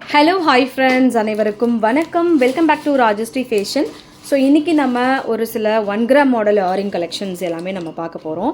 Hello hi friends அனைவருக்கும் வணக்கம். Welcome back to Rajashree fashion so இன்றைக்கி நம்ம ஒரு சில one gram model earring collections எல்லாமே நம்ம பார்க்க போகிறோம்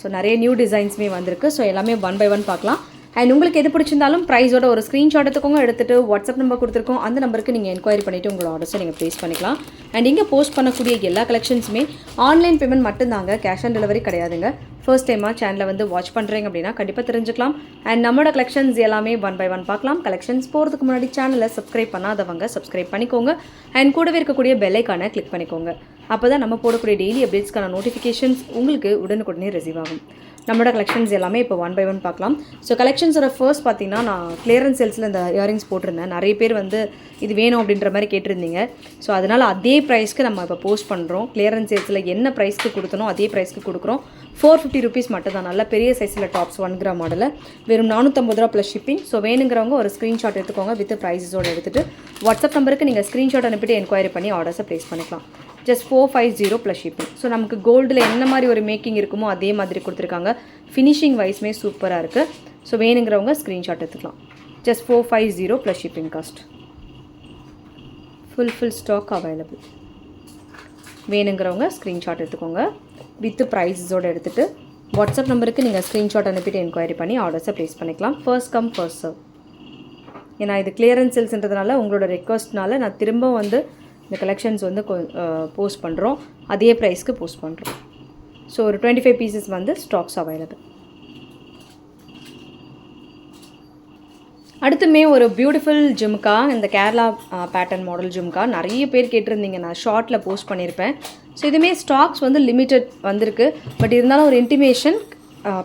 ஸோ நிறைய நியூ டிசைன்ஸுமே வந்திருக்கு. ஸோ எல்லாமே ஒன் பை ஒன் பார்க்கலாம். அண்ட் உங்களுக்கு எது பிடிச்சிருந்தாலும் ப்ரைஸோட ஒரு ஸ்க்ரீன்ஷாட் எடுத்துக்கோங்க எடுத்துகிட்டு வாட்ஸ்அப் நம்பர் கொடுத்துருக்கோம். அந்த நம்பருக்கு நீங்கள் என்கொயரி பண்ணிவிட்டு உங்களோட ஆர்டர்ஸை நீங்கள் ப்ளேஸ் பண்ணிக்கலாம். அண்ட் இங்கே போஸ்ட் பண்ணக்கூடிய எல்லா கலெக்ஷன்ஸுமே ஆன்லைன் பேமெண்ட் மட்டும்தாங்க கேஷ் ஆன் டெலிவரி கிடையாதுங்க. ஃபர்ஸ்ட் டைமாக சேனலை வந்து வாட்ச் பண்ணுறீங்க அப்படின்னா கண்டிப்பாக தெரிஞ்சுக்கலாம். அண்ட் நம்மளோட கலெக்ஷன்ஸ் எல்லாமே ஒன் பை ஒன் பார்க்கலாம். கலெக்ஷன்ஸ் போகிறதுக்கு முன்னாடி சேனலை சப்ஸ்கிரைப் பண்ணாதவங்க சப்ஸ்கிரைப் பண்ணிக்கோங்க. அண்ட் கூடவே இருக்கக்கூடிய பெல்லைக்கான கிளிக் பண்ணிக்கோங்க. அப்போ தான் நம்ம போடக்கூடிய டெய்லி அப்டேட்ஸ்க்கான நோட்டிஃபிகேஷன்ஸ் உங்களுக்கு உடனுக்குடனே ரிசீவ் ஆகும். நம்மளோட கலெக்ஷன்ஸ் எல்லாமே இப்போ ஒன் பை ஒன் பார்க்கலாம். ஸோ கலெக்ஷன்ஸோட ஃபர்ஸ்ட் பார்த்தீங்கன்னா நான் கிளியரன்ஸ் சேல்ஸில் இந்த இயரிங்ஸ் போட்டிருந்தேன். நிறைய பேர் வந்து இது வேணும் அப்படின்ற மாதிரி கேட்டிருந்தீங்க. ஸோ அதனால் அதே ப்ரைஸ்க்கு நம்ம இப்போ போஸ்ட் பண்ணுறோம் கிளியரன்ஸ் சேல்ஸில் என்ன ப்ரைஸ்க்கு கொடுத்தனோ அதே ப்ரைஸ்க்கு கொடுக்குறோம். ஃபோர் ஃபிஃப்டி ருபீஸ் மட்டும் தான். நல்ல பெரிய சைஸில் டாப்ஸ் ஒன் கிராம் மாடலில் வெறும் நானூற்றம்பது ரூபா ப்ளஸ் ஷிப்பிங் ஸோ வேணுங்கிறவங்க ஒரு ஸ்க்ரீன்ஷாட் எடுத்துக்கோங்க வித் ப்ரைஸஸோடு எடுத்துகிட்டு வாட்ஸ்அப் நம்பருக்கு நீங்கள் ஸ்க்ரீன்ஷாட் அனுப்பிட்டு என்கொயரி பண்ணி ஆர்டர்ஸை ப்ளேஸ் பண்ணிக்கலாம். Just four five zero plus shipping so நமக்கு கோல்டில் என்ன மாதிரி ஒரு மேக்கிங் இருக்குமோ அதே மாதிரி கொடுத்துருக்காங்க. ஃபினிஷிங் வைஸ்மே சூப்பராக இருக்குது ஸோ வேணுங்கிறவங்க ஸ்க்ரீன்ஷாட் எடுத்துக்கலாம். Just four five zero plus shipping cost full full stock available வேணுங்கிறவங்க ஸ்க்ரீன்ஷாட் எடுத்துக்கோங்க. வித் ப்ரைஸஸோடு எடுத்துகிட்டு வாட்ஸ்அப் நம்பருக்கு நீங்கள் ஸ்க்ரீன்ஷாட் அனுப்பிட்டு என்கொயரி பண்ணி ஆர்டர்ஸை ப்ளேஸ் பண்ணிக்கலாம். ஃபர்ஸ்ட் கம் ஃபர்ஸ்ட் சர்வ் ஏன்னா இது கிளியரன்ஸ் சேல்ஸ்ன்றதுனால உங்களோட ரெக்வஸ்ட்னால நான் திரும்ப வந்து இந்த கலெக்ஷன்ஸ் வந்து போஸ்ட் பண்ணுறோம் அதே ப்ரைஸ்க்கு போஸ்ட் பண்ணுறோம் ஸோ ஒரு டுவெண்ட்டி ஃபைவ் பீசஸ் வந்து ஸ்டாக்ஸ் அவைலபிள் அடுத்துமே ஒரு பியூட்டிஃபுல் ஜிம்கா இந்த கேரளா பேட்டர்ன் மாடல் ஜிம்கா நிறைய பேர் கேட்டிருந்தீங்க. நான் ஷார்ட்டில் போஸ்ட் பண்ணியிருப்பேன் ஸோ இதுவுமே ஸ்டாக்ஸ் வந்து லிமிட்டட் வந்திருக்கு. பட் இருந்தாலும் ஒரு இன்டிமேஷன்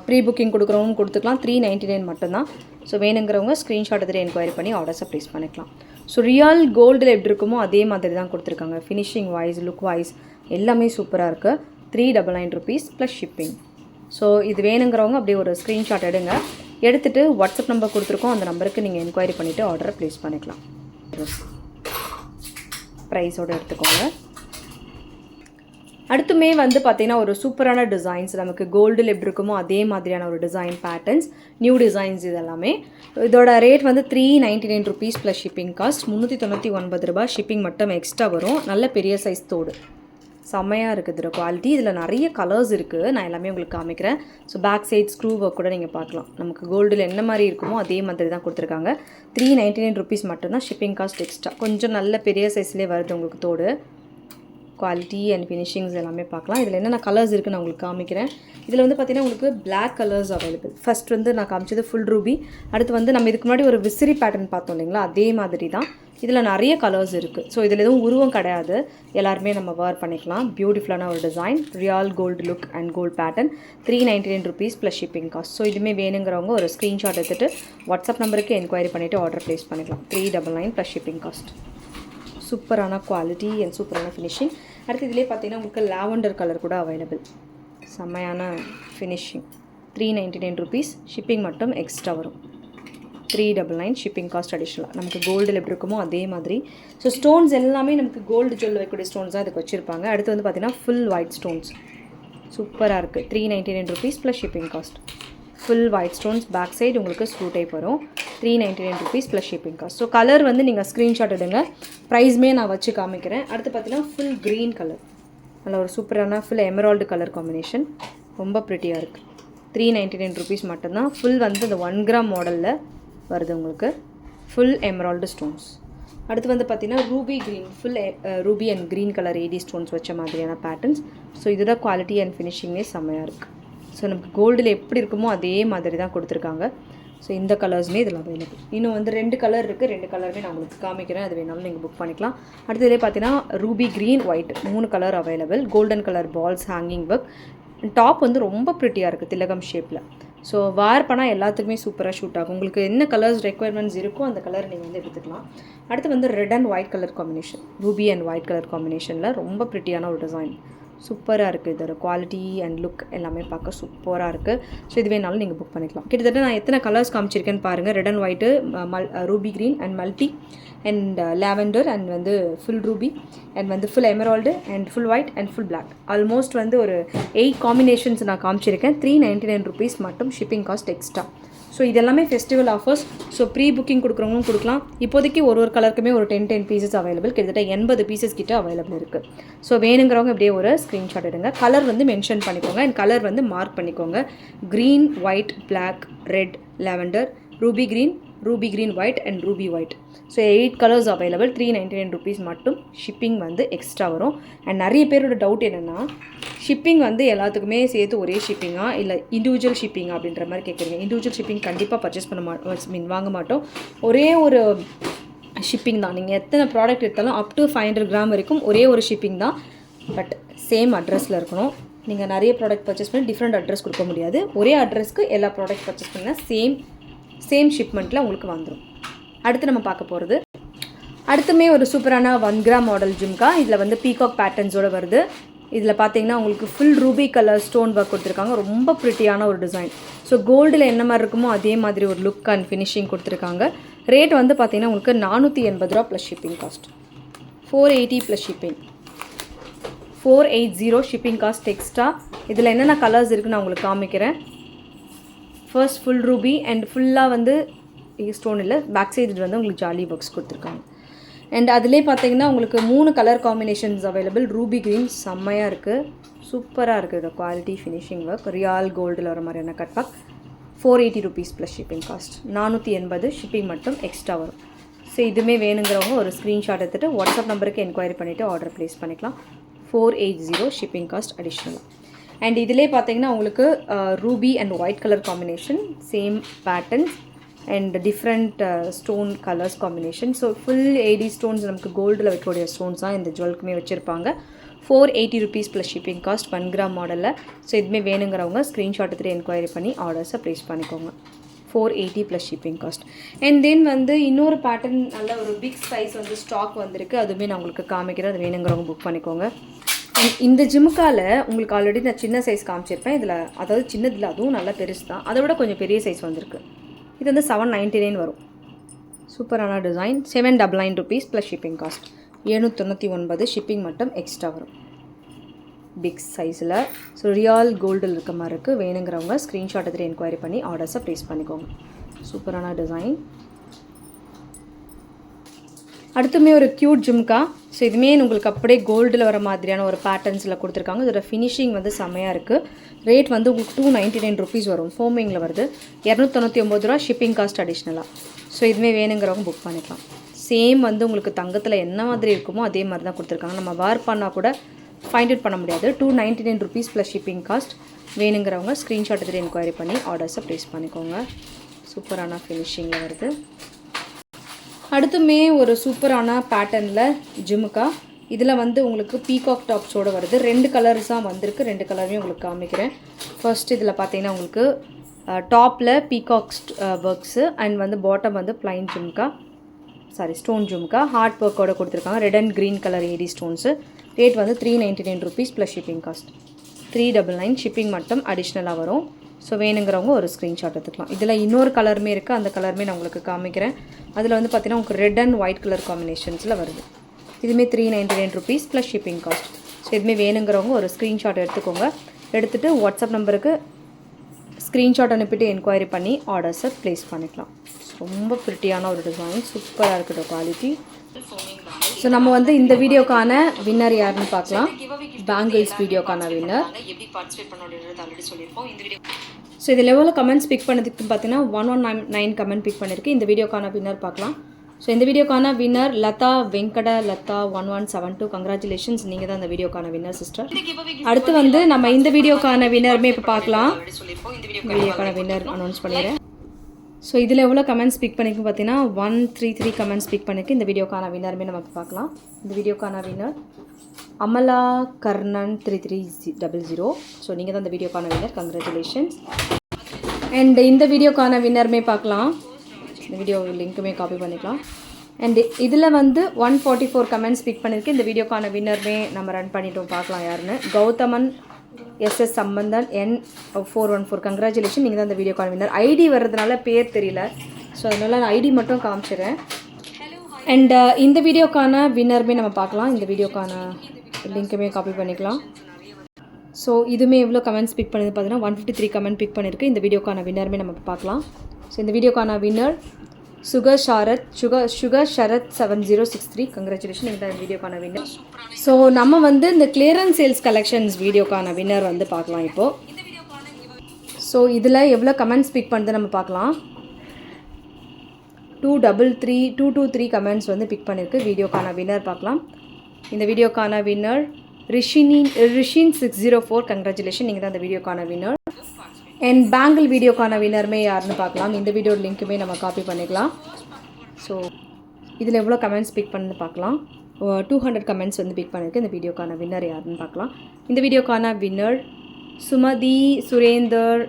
ப்ரீ புக்கிங் கொடுக்குறவங்க கொடுத்துக்கலாம். த்ரீ நைன்ட்டி நைன் மட்டும்தான். ஸோ வேணுங்கிறவங்க ஸ்க்ரீன்ஷாட் எடுத்து என்கொயரி பண்ணி ஆர்டர்ஸை ப்ளேஸ் பண்ணிக்கலாம். ஸோ ரியல் கோல்டில் எப்படி இருக்குமோ அதே மாதிரி தான் கொடுத்துருக்காங்க. ஃபினிஷிங் வைஸ் லுக் வைஸ் எல்லாமே சூப்பராக இருக்குது three double nine rupees plus shipping so இது வேணுங்கிறவங்க அப்படியே ஒரு ஸ்க்ரீன்ஷாட் எடுங்க. எடுத்துகிட்டு வாட்ஸ்அப் நம்பர் கொடுத்துருக்கோம். அந்த நம்பருக்கு நீங்கள் என்கொயரி பண்ணிவிட்டு ஆர்டரை ப்ளேஸ் பண்ணிக்கலாம். ப்ரைஸோடு எடுத்துக்கோங்க. அடுத்துமே வந்து பார்த்திங்கன்னா ஒரு சூப்பரான டிசைன்ஸ் நமக்கு கோல்டில் எப்படி இருக்குமோ அதே மாதிரியான ஒரு டிசைன் பேட்டர்ன்ஸ் நியூ டிசைன்ஸ் இதெல்லாமே. இதோட ரேட் வந்து three ninety nine rupees plus shipping cost முந்நூற்றி தொண்ணூற்றி ஒன்பது ரூபாய் ஷிப்பிங் மட்டும் எக்ஸ்ட்ரா வரும். நல்ல பெரிய சைஸ் தோடு. செம்மையாக இருக்குது இதோட குவாலிட்டி இதில் நிறைய கலர்ஸ் இருக்குது நான் எல்லாமே உங்களுக்கு காமிக்கிறேன். So back side screw work கூட நீங்கள் பார்க்கலாம். நமக்கு கோல்டில் என்ன மாதிரி இருக்குமோ அதே மாதிரி தான் கொடுத்துருக்காங்க. த்ரீ நைன்ட்டி நைன் ருபீஸ் மட்டும்தான் ஷிப்பிங் காஸ்ட் எக்ஸ்ட்ரா கொஞ்சம் நல்ல பெரிய சைஸ்லேயே வருது உங்களுக்கு தோடு. குவாலிட்டி அண்ட் ஃபினிஷிங்ஸ் எல்லாமே பார்க்கலாம். இதில் என்னென்ன கலர்ஸ் இருக்குன்னு நான் உங்களுக்கு காமிக்கிறேன். இதில் வந்து பார்த்தீங்கன்னா உங்களுக்கு பிளாக் கலர்ஸ் அவைலபிள் ஃபஸ்ட் வந்து நான் காமிச்சது ஃபுல் ரூபி அடுத்து வந்து நம்ம இதுக்கு முன்னாடி ஒரு விசிறி பேட்டர்ன் பார்த்தோம் இல்லைங்களா? அதே மாதிரி தான் இதில் நிறைய கலர்ஸ் இருக்குது ஸோ இதில் எதுவும் உருவம் கிடையாது. எல்லாருமே நம்ம வேர் பண்ணிக்கலாம். பியூட்டிஃபுல்லான ஒரு design real gold look and gold pattern three ninety nine rupees plus shipping cost so இதுவுமே வேணுங்கிறவங்க ஒரு ஸ்க்ரீன்ஷாட் எடுத்துகிட்டு வாட்ஸ்அப் நம்பருக்கு என்கொயரி பண்ணிவிட்டு ஆர்டர் ப்ளேஸ் பண்ணிக்கலாம். Three double nine plus shipping cost சூப்பரான குவாலிட்டி அண்ட் சூப்பரான ஃபினிஷிங் அடுத்து இதிலே பார்த்தீங்கன்னா உங்களுக்கு லாவெண்டர் கலர் கூட அவைலபிள் செம்மையான finishing three ninety nine rupees shipping மட்டும் எக்ஸ்ட்ரா வரும். Three double nine shipping cost அடிஷ்னலாக நமக்கு கோல்டில் எப்படி இருக்குமோ அதே மாதிரி. ஸோ ஸ்டோன்ஸ் எல்லாமே நமக்கு கோல்டு ஜுவல் வைக்கக்கூடிய ஸ்டோன்ஸ் தான் இதுக்கு வச்சுருப்பாங்க. அடுத்து வந்து பார்த்திங்கன்னா ஃபுல் ஒயிட் ஸ்டோன்ஸ் சூப்பராக இருக்குது three ninety nine rupees plus shipping cost full white stones back side உங்களுக்கு ஸ்க்ரூ டைப் வரும். Three ninety nine rupees plus shipping cost so colour வந்து நீங்கள் ஸ்க்ரீன்ஷாட் எடுங்க. ப்ரைஸ்மே நான் வச்சு காமிக்கிறேன். அடுத்து பார்த்தீங்கன்னா ஃபுல் க்ரீன் கலர் நல்ல ஒரு சூப்பரான ஃபுல் எமரால்டு கலர் காம்பினேஷன் ரொம்ப ப்ரிட்டியாக இருக்குது த்ரீ நைன்டி நைன் ருபீஸ் மட்டும்தான். ஃபுல் வந்து இந்த ஒன் கிராம் மாடலில் வருது உங்களுக்கு. ஃபுல் எமரால்டு ஸ்டோன்ஸ் அடுத்து வந்து பார்த்தீங்கன்னா ruby green full ruby and green colour AD stones வச்ச மாதிரியான பேட்டர்ன்ஸ் ஸோ இதுதான் குவாலிட்டி அண்ட் ஃபினிஷிங்கே செம்மையாக இருக்குது ஸோ நமக்கு கோல்டில் எப்படி இருக்குமோ அதே மாதிரி தான் கொடுத்துருக்காங்க. ஸோ இந்த கலர்ஸுமே இதில் அவைலபிள் இன்னும் வந்து ரெண்டு கலர் இருக்குது ரெண்டு கலருமே நான் உங்களுக்கு காமிக்கிறேன். அது வேணாலும் நீங்கள் புக் பண்ணிக்கலாம். அடுத்ததுலேயே பார்த்தீங்கன்னா ரூபி க்ரீன் ஒயிட் மூணு colour available golden colour balls hanging work top வந்து ரொம்ப ப்ரிட்டியாக இருக்குது திலகம் ஷேப்பில் ஸோ வேர் பண்ணால் எல்லாத்துக்குமே சூப்பராக ஷூட் ஆகும். உங்களுக்கு என்ன கலர்ஸ் ரெக்குயர்மெண்ட்ஸ் இருக்கோ அந்த கலர் நீங்கள் வந்து எடுத்துக்கலாம். அடுத்து வந்து red and white colour combination ruby and white colour காம்பினேஷனில் ரொம்ப ப்ரிட்டியான ஒரு டிசைன் சூப்பராக இருக்குது. இதோட குவாலிட்டி அண்ட் லுக் எல்லாமே பார்க்க சூப்பராக இருக்குது. ஸோ இது வேணாலும் நீங்கள் புக் பண்ணிக்கலாம். கிட்டத்தட்ட நான் எத்தனை கலர்ஸ் காமிச்சிருக்கேன்னு பாருங்கள் red and white mul ruby green and multi and lavender and வந்து ஃபுல் ரூபி அண்ட் வந்து full emerald and full white and full black almost வந்து ஒரு எயிட் காம்பினேஷன்ஸ் நான் காமிச்சிருக்கேன். த்ரீ நைன்ட்டி நைன் ருபீஸ் மட்டும் ஷிப்பிங் காஸ்ட் எக்ஸ்ட்ரா ஸோ இதெல்லாமே festival offers so pre booking கொடுக்குறவங்களும் கொடுக்கலாம். இப்போதைக்கு ஒரு ஒரு கலருக்குமே ஒரு டென் டென் பீசஸ் அவைலபிள் கிட்டத்தட்ட எண்பது பீசஸ் கிட்ட அவைலபிள் இருக்குது ஸோ வேணுங்கிறவங்க இப்படியே ஒரு ஸ்க்ரீன்ஷாட் எடுங்க. கலர் வந்து மென்ஷன் பண்ணிக்கோங்க. அண்ட் கலர் வந்து மார்க் பண்ணிக்கோங்க. Green white black red lavender ruby green ruby green white and ruby white. So eight colours available three ninety nine rupees மட்டும் ஷிப்பிங் வந்து எக்ஸ்ட்ரா வரும். அண்ட் நிறைய பேரோட டவுட் என்னென்னா ஷிப்பிங் வந்து எல்லாத்துக்குமே சேர்த்து ஒரே ஷிப்பிங்காக இல்லை இண்டிவிஜுவல் ஷிப்பிங் அப்படின்ற மாதிரி கேட்குறீங்க இண்டிவிஜுவல் ஷிப்பிங் கண்டிப்பாக பர்ச்சேஸ் பண்ண மா மீன் வாங்க மாட்டோம். ஒரே ஒரு ஷிப்பிங் தான். நீங்கள் எத்தனை ப்ராடக்ட் எடுத்தாலும் up to five hundred gram வரைக்கும் ஒரே ஒரு ஷிப்பிங் தான். பட் சேம் அட்ரஸில் இருக்கணும். நீங்கள் நிறைய ப்ராடக்ட் பர்ச்சேஸ் பண்ணி டிஃப்ரெண்ட் அட்ரஸ் கொடுக்க முடியாது. ஒரே அட்ரஸ்க்கு எல்லா ப்ராடக்ட் பர்ச்சேஸ் பண்ணால் சேம் சேம் ஷிப்மெண்ட்டில் உங்களுக்கு வந்துடும் அடுத்து நம்ம பார்க்க போகிறது அடுத்துமே ஒரு சூப்பரான ஒன் கிராம் மாடல் ஜிம்கா. இதில் வந்து பீகாக் பேட்டர்ன்ஸோட வருது. இதில் பார்த்தீங்கன்னா உங்களுக்கு full ruby colour stone work கொடுத்துருக்காங்க. ரொம்ப ப்ரிட்டியான ஒரு டிசைன் ஸோ கோல்டில் என்ன மாதிரி இருக்குமோ அதே மாதிரி ஒரு லுக் அண்ட் ஃபினிஷிங் கொடுத்துருக்காங்க. ரேட் வந்து பார்த்தீங்கன்னா உங்களுக்கு நானூற்றி எண்பது ரூபா plus shipping cost four eighty plus shipping four eight zero shipping cost extra இதில் என்னென்ன கலர்ஸ் இருக்குன்னு நான் உங்களுக்கு காமிக்கிறேன். ஃபர்ஸ்ட் ஃபுல் ரூபி அண்ட் ஃபுல்லாக வந்து ஸ்டோன் இல்லை பேக் சைடு வந்து உங்களுக்கு ஜாலி ஒர்க்ஸ் கொடுத்துருக்காங்க. அண்ட் அதிலே பார்த்தீங்கன்னா உங்களுக்கு மூணு colour combinations available ruby green செம்மையாக இருக்குது சூப்பராக இருக்குது இந்த குவாலிட்டி ஃபினிஷிங் ஒர்க் ரியால் கோல்டில் வர மாதிரியான cut back four eighty rupees plus shipping cost நானூற்றி எண்பது ஷிப்பிங் மட்டும் எக்ஸ்ட்ரா வரும். ஸோ இதுவுமே வேணுங்கிறவங்க ஒரு ஸ்க்ரீன்ஷாட் எடுத்துகிட்டு வாட்ஸ்அப் நம்பருக்கு என்கொயரி பண்ணிவிட்டு ஆர்டர் ப்ளேஸ் பண்ணிக்கலாம். Four eight zero shipping cost அடிஷ்னலாக அண்ட் இதிலே பார்த்தீங்கன்னா உங்களுக்கு ruby and white colour combination same patterns and different stone colours combination so full eighty stones நமக்கு கோல்டில் வைக்கக்கூடிய ஸ்டோன்ஸ் தான் இந்த ஜுவல்க்குமே வச்சுருப்பாங்க. Four eighty rupees plus shipping cost one gram மாடலில் ஸோ எதுவுமே வேணுங்கிறவங்க ஸ்க்ரீன்ஷாட் எடுத்துகிட்டு என்கொயரி பண்ணி ஆர்டர்ஸை ப்ளேஸ் பண்ணிக்கோங்க. Four eighty plus shipping cost and then வந்து இன்னொரு பேட்டர்ன் நல்ல ஒரு பிக் சைஸ் வந்து ஸ்டாக் வந்திருக்கு. அதுவுமே நான் உங்களுக்கு காமிக்கிறேன். அது வேணுங்கிறவங்க புக் பண்ணிக்கோங்க. இந்த ஜிமுக்காவில் உங்களுக்கு ஆல்ரெடி நான் சின்ன சைஸ் காமிச்சிருப்பேன். இதில் அதாவது சின்னதில் அதுவும் நல்லா பெருசு தான். அதை விட கொஞ்சம் பெரிய சைஸ் வந்திருக்கு. இது வந்து செவன் நைன்ட்டி நைன் வரும். சூப்பரான design seven double nine rupees plus shipping cost எழுநூற்றி ஒன்பது ஷிப்பிங் மட்டும் எக்ஸ்ட்ரா வரும். பிக் சைஸில் ஸோ ரியால் கோல்டில் இருக்க மாதிரி இருக்குது வேணுங்கிறவங்க ஸ்க்ரீன்ஷாட் எடுத்துகிட்டு என்கொயரி பண்ணி ஆர்டர்ஸை ப்ளேஸ் பண்ணிக்கோங்க. சூப்பரான டிசைன் அடுத்துமே ஒரு க்யூட் ஜும்கா ஸோ இதுமே உங்களுக்கு அப்படியே கோல்டில் வர மாதிரியான ஒரு பேட்டர்ன்ஸில் கொடுத்துருக்காங்க. இதோட ஃபினிஷிங் வந்து செம்மையாக இருக்குது ரேட் வந்து உங்களுக்கு டூ நைன்ட்டி நைன் ருபீஸ் வரும் ஃபோமிங்கில் வருது. இரநூத்தொண்ணூற்றி ஒம்பது ரூபா ஷிப்பிங் காஸ்ட் அடிஷ்னலாக ஸோ இதுவுமே வேணுங்கிறவங்க புக் பண்ணிக்கலாம். சேம் வந்து உங்களுக்கு தங்கத்தில் என்ன மாதிரி இருக்குமோ அதே மாதிரி தான் கொடுத்துருக்காங்க. நம்ம வார் பண்ணால் கூட ஃபைண்ட் அவுட் பண்ண முடியாது. Two ninety nine rupees plus shipping cost வேணுங்கிறவங்க ஸ்க்ரீன்ஷாட் எடுத்துகிட்டு என்கொயரி பண்ணி ஆர்டர்ஸை ப்ளேஸ் பண்ணிக்கோங்க. சூப்பரான ஃபினிஷிங்கில் வருது. அடுத்துமே ஒரு சூப்பரான பேட்டர்னில் ஜிமுக்கா இதில் வந்து உங்களுக்கு பீகாக் டாப்ஸோடு வருது. ரெண்டு கலர்ஸாக வந்திருக்கு. ரெண்டு கலருமே உங்களுக்கு காமிக்கிறேன். ஃபர்ஸ்ட் இதில் பார்த்தீங்கன்னா உங்களுக்கு டாப்பில் பீகாக் ஒர்க்ஸு அண்ட் வந்து பாட்டம் வந்து plain jhumka sorry stone jhumka. Heart ஒர்க்கோட கொடுத்துருக்காங்க. Red and green colour AD stones rate வந்து three ninety nine rupees plus shipping cost three double nine shipping மட்டும் அடிஷ்னலாக வரும். ஸோ வேணுங்கிறவங்க ஒரு ஸ்க்ரீன்ஷாட் எடுத்துக்கலாம். இதில் இன்னொரு கலருமே இருக்குது அந்த கலருமே நான் உங்களுக்கு காமிக்கிறேன். அதில் வந்து பார்த்தீங்கன்னா உங்களுக்கு ரெட் அண்ட் ஒயிட் கலர் காம்பினேஷன்ஸில் வருது. இதுவுமே three ninety nine rupees plus shipping cost so இதுவுமே வேணுங்கிறவங்க ஒரு ஸ்க்ரீன்ஷாட் எடுத்துக்கோங்க. எடுத்துகிட்டு வாட்ஸ்அப் நம்பருக்கு ஸ்க்ரீன்ஷாட் அனுப்பிட்டு என்கொயரி பண்ணி ஆர்டர்ஸை ப்ளேஸ் பண்ணிக்கலாம். ரொம்ப ப்ரிட்டியான ஒரு டிசைன் சூப்பராக இருக்குது குவாலிட்டி ஸோ நம்ம வந்து இந்த வீடியோக்கான வின்னர் யாருன்னு பார்க்கலாம். பேங்கிள்ஸ் வீடியோக்கான வின்னர் ஸோ இதில் எவ்வளோ கமெண்ட்ஸ் பிக் பண்ணதுக்கு பார்த்தீங்கன்னா one one nine nine comment pick பண்ணியிருக்கு இந்த வீடியோக்கான வின்னர் பார்க்கலாம். ஸோ இந்த வீடியோக்கான winner Latha Venkata Latha one one seven two congratulations நீங்கள் தான் இந்த வீடியோக்கான வின்னர் சிஸ்டர் அடுத்து வந்து நம்ம இந்த வீடியோக்கான வின்னருமே இப்போ பார்க்கலாம். வீடியோக்கான வின்னர் அனௌன்ஸ் பண்ணிடுறேன். ஸோ இதில் எவ்வளோ கமெண்ட்ஸ் பிக் பண்ணிக்கு பார்த்தீங்கன்னா one three three comments pick பண்ணிருக்கு. இந்த வீடியோக்கான வின்னருமே நமக்கு பார்க்கலாம். இந்த வீடியோக்கான winner Amala Karnan three three double zero so நீங்கள் தான் இந்த வீடியோக்கான வின்னர் கங்க்ராச்சுலேஷன்ஸ் அண்ட் இந்த வீடியோக்கான வின்னருமே பார்க்கலாம். இந்த வீடியோ லிங்க்குமே காப்பி பண்ணிக்கலாம். அண்ட் இதில் வந்து one forty four comments pick பண்ணியிருக்கு இந்த வீடியோக்கான வின்னருமே நம்ம ரன் பண்ணிட்டோம். பார்க்கலாம் யாருன்னு. Gowthaman S S Sambandhan N four one four congratulations நீங்கள் தான் இந்த வீடியோக்கான வின்னர் ஐடி வர்றதுனால பேர் தெரியல. ஸோ அதனால் நான் ஐடி மட்டும் காமிச்சிடுறேன். அண்ட் uh, இந்த வீடியோக்கான வின்னருமே நம்ம பார்க்கலாம். இந்த வீடியோக்கான லிங்க்குமே காப்பி பண்ணிக்கலாம். ஸோ இதுவுமே எவ்வளோ கமெண்ட்ஸ் பிக் பண்ணது பார்த்தீங்கன்னா one fifty three comment pick பண்ணியிருக்கு. இந்த வீடியோக்கான வின்னருமே நம்ம பார்க்கலாம். ஸோ இந்த வீடியோக்கான winner sugar Sharath sugar sugar Sharath seven zero six three congratulations இந்த வீடியோக்கான வின்னர் ஸோ நம்ம வந்து இந்த கிளியரன்ஸ் சேல்ஸ் கலெக்ஷன்ஸ் வீடியோக்கான வின்னர் வந்து பார்க்கலாம் இப்போது ஸோ இதில் எவ்வளோ கமெண்ட்ஸ் பிக் பண்ணுறது நம்ம பார்க்கலாம். Two double three two two three comments வந்து பிக் பண்ணியிருக்கு வீடியோக்கான வின்னர் பார்க்கலாம். இந்த வீடியோக்கான winner Rishini Rishin six zero four congratulations நீங்கள் தான் இந்த வீடியோக்கான வின்னர் அண்ட் பேங்கிள் வீடியோக்கான வின்னருமே யாருன்னு பார்க்கலாம். இந்த வீடியோ லிங்க்குமே நம்ம காப்பி பண்ணிக்கலாம். ஸோ இதில் எவ்வளோ கமெண்ட்ஸ் பிக் பண்ணு பார்க்கலாம். டூ ஹண்ட்ரட் கமெண்ட்ஸ் வந்து பிக் பண்ணியிருக்கு இந்த வீடியோக்கான வின்னர் யாருன்னு பார்க்கலாம். இந்த வீடியோக்கான winner Sumathi Surender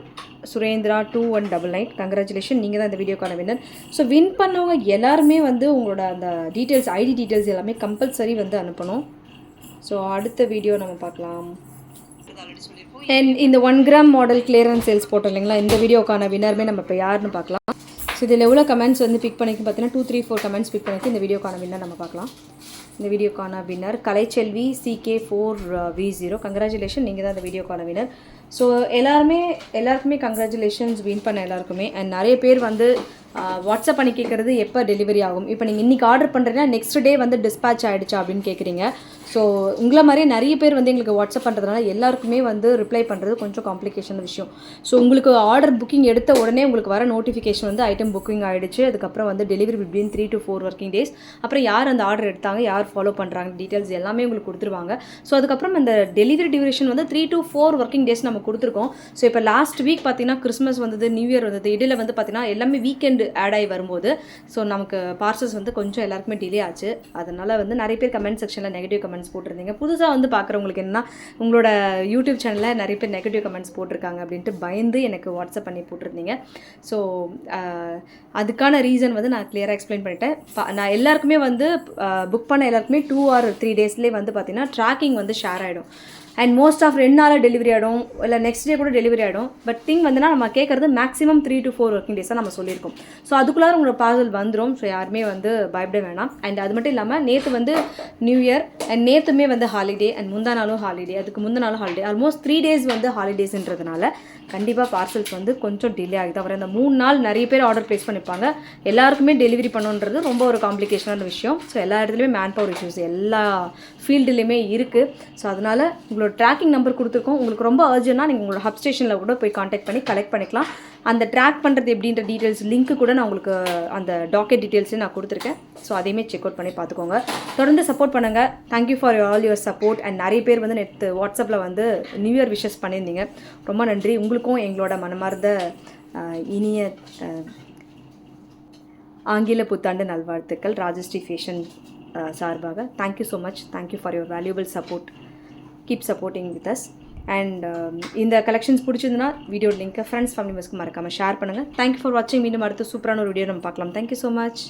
Surendra two one double nine congratulations நீங்கள் தான் இந்த வீடியோக்கான வின்னர் ஸோ வின் பண்ணவங்க எல்லாருமே வந்து உங்களோட அந்த டீட்டெயில்ஸ் ஐடி டீட்டெயில்ஸ் எல்லாமே கம்பல்சரி வந்து அனுப்பணும். ஸோ அடுத்த வீடியோ நம்ம பார்க்கலாம். அண்ட் இந்த one gram model clearance sales போட்டோம் இல்லைங்களா? இந்த வீடியோக்கான வின்னருமே நம்ம இப்போ யாருன்னு பார்க்கலாம். ஸோ இதில் எவ்வளோ கமெண்ட்ஸ் வந்து பிக் பண்ணிக்கு பார்த்தீங்கன்னா two three four comments pick பண்ணிக்கு இந்த வீடியோக்கான வின்னர் நம்ம பார்க்கலாம். இந்த வீடியோக்கான winner Kalaiselvi C K four V zero congratulation நீங்கள் தான் இந்த வீடியோக்கான வின்னர் ஸோ எல்லாருமே எல்லாருக்குமே கங்க்ராச்சுலேஷன்ஸ் வின் பண்ண எல்லாருக்குமே. அண்ட் நிறைய பேர் வந்து uh, வாட்ஸ்அப் பண்ணி கேட்குறது எப்போ டெலிவரி ஆகும்? இப்போ நீங்கள் இன்றைக்கி ஆர்டர் பண்ணுறீங்கன்னா நெக்ஸ்ட் டே வந்து டிஸ்பேச் ஆகிடுச்சா அப்படின்னு கேட்குறீங்க ஸோ உங்களை மாதிரியே நிறைய பேர் வந்து எங்களுக்கு வாட்ஸ்அப் பண்ணுறதுனால எல்லாருக்குமே வந்து ரிப்ளை பண்ணுறது கொஞ்சம் காம்ப்ளிகேஷன் விஷயம். ஸோ உங்களுக்கு ஆர்டர் புக்கிங் எடுத்த உடனே உங்களுக்கு வர நோட்டிஃபிகேஷன் வந்து ஐட்டம் புக்கிங் ஆகிடுச்சு அதுக்கப்புறம் வந்து delivery between three to four working days அப்புறம் யார் அந்த ஆர்டர் எடுத்தாங்க யார் ஃபாலோ பண்ணுறாங்க டீட்டெயில்ஸ் எல்லாமே உங்களுக்கு கொடுத்துருவாங்க. ஸோ அதுக்கப்புறம் இந்த டெலிவரி டியூரேஷன் வந்து three to four working days நம்ம கொடுத்துருக்கோம். ஸோ இப்போ லாஸ்ட் வீக் பார்த்தீங்கன்னா கிறிஸ்மஸ் வந்தது நியூ இயர் வந்தது இடையில வந்து பார்த்தீங்கன்னா எல்லாமே வீக்கெண்டு ஆட் ஆகி வரும்போது ஸோ நமக்கு பார்சல்ஸ் வந்து கொஞ்சம் எல்லாருக்குமே டிலே ஆச்சு. அதனால் வந்து நிறைய பேர் கமெண்ட் செக்ஷனில் நெகட்டிவ் கமெண்ட் கமெண்ட்ஸ் போட்டிருந்தீங்க. புதுசாக வந்து பார்க்குறவங்களுக்கு என்ன உங்களோட யூடியூப் சேனலில் நிறைய பேர் நெகட்டிவ் கமெண்ட்ஸ் போட்டிருக்காங்க அப்படின்ட்டு பயந்து எனக்கு வாட்ஸ்அப் பண்ணி போட்டிருந்தீங்க. ஸோ அதுக்கான ரீசன் வந்து நான் கிளியராக எக்ஸ்பிளைன் பண்ணிட்டேன். நான் எல்லாருக்குமே வந்து புக் பண்ண எல்லாருக்குமே டூ ஆர் த்ரீ டேஸ்லேயே வந்து பார்த்தீங்கன்னா ட்ராக்கிங் வந்து ஷேர் ஆகிடும் அண்ட் மோஸ்ட் ஆஃப் ரெண்டு நாளில் டெலிவரி ஆகிடும் இல்லை நெக்ஸ்ட் டே கூட டெலிவரி ஆகிடும் பட் திங் வந்துன்னா நம்ம கேட்குறது maximum three to four working டேஸாக நம்ம சொல்லியிருக்கோம். ஸோ அதுக்குள்ளார உங்களோட பார்சல் வந்துடும் ஸோ யாருமே வந்து பயப்பட வேணாம். அண்ட் அது மட்டும் இல்லாமல் நேற்று வந்து நியூ இயர் அண்ட் நேற்றுமே வந்து ஹாலிடே அண்ட் முந்தா நாளும் ஹாலிடே அதுக்கு முந்தா நாளும் ஹாலிடே ஆல்மோஸ்ட் த்ரீ டேஸ் வந்து ஹாலிடேஸ்ன்றதுனால கண்டிப்பாக பார்சல்ஸ் வந்து கொஞ்சம் டிலே ஆகுது அப்புறம் அந்த மூணு நாள் நிறைய பேர் ஆர்டர் ப்ளேஸ் பண்ணிப்பாங்க. எல்லாருக்குமே டெலிவரி பண்ணணுன்றது ரொம்ப ஒரு காம்ப்ளிகேஷனான விஷயம். ஸோ எல்லா இடத்துலையுமே மேன் பவர் இஷ்யூஸ் எல்லா ஃபீல்டுலேயுமே இருக்குது ஸோ அதனால் உங்களோட ட்ராக்கிங் நம்பர் கொடுத்துருக்கோம். உங்களுக்கு ரொம்ப அர்ஜென்ட்னா நீங்கள் உங்களோட ஹப் ஸ்டேஷனில் கூட போய் காண்டாக்ட் பண்ணி கலெக்ட் பண்ணிக்கலாம். அந்த ட்ராக் பண்ணுறது எப்படின்ற டீட்டெயில்ஸ் லிங்க்கு கூட நான் உங்களுக்கு அந்த டாக்கெட் டீட்டெயில்ஸையும் நான் கொடுத்துருக்கேன். ஸோ அதையுமே செக் அவுட் பண்ணி பார்த்துக்கோங்க. தொடர்ந்து சப்போர்ட் பண்ணுங்கள் thank you for all your support and நிறைய பேர் வந்து நேற்று வாட்ஸ்அப்பில் வந்து நியூ இயர் விஷஸ் பண்ணியிருந்தீங்க. ரொம்ப நன்றி. உங்களுக்கும் எங்களோட மனமார்ந்த இனிய ஆங்கில புத்தாண்டு நல்வாழ்த்துக்கள். ராஜஸ்ரீ ஃபேஷன் சார்பாக. Thank you so much thank you for your valuable support keep supporting with us and இந்த கலெக்ஷன்ஸ் பிடிச்சிருந்துன்னா வீடியோ லிங்க்கை ஃப்ரெண்ட்ஸ் ஃபேமிலி மெம்பர்ஸ்க்கு மறக்காமல் ஷேர் பண்ணுங்கள் தேங்க்யூ ஃபார் வாட்சிங் மீண்டும் அடுத்த சூப்பரான ஒரு வீடியோ நம்ம பார்க்கலாம். Thank you so much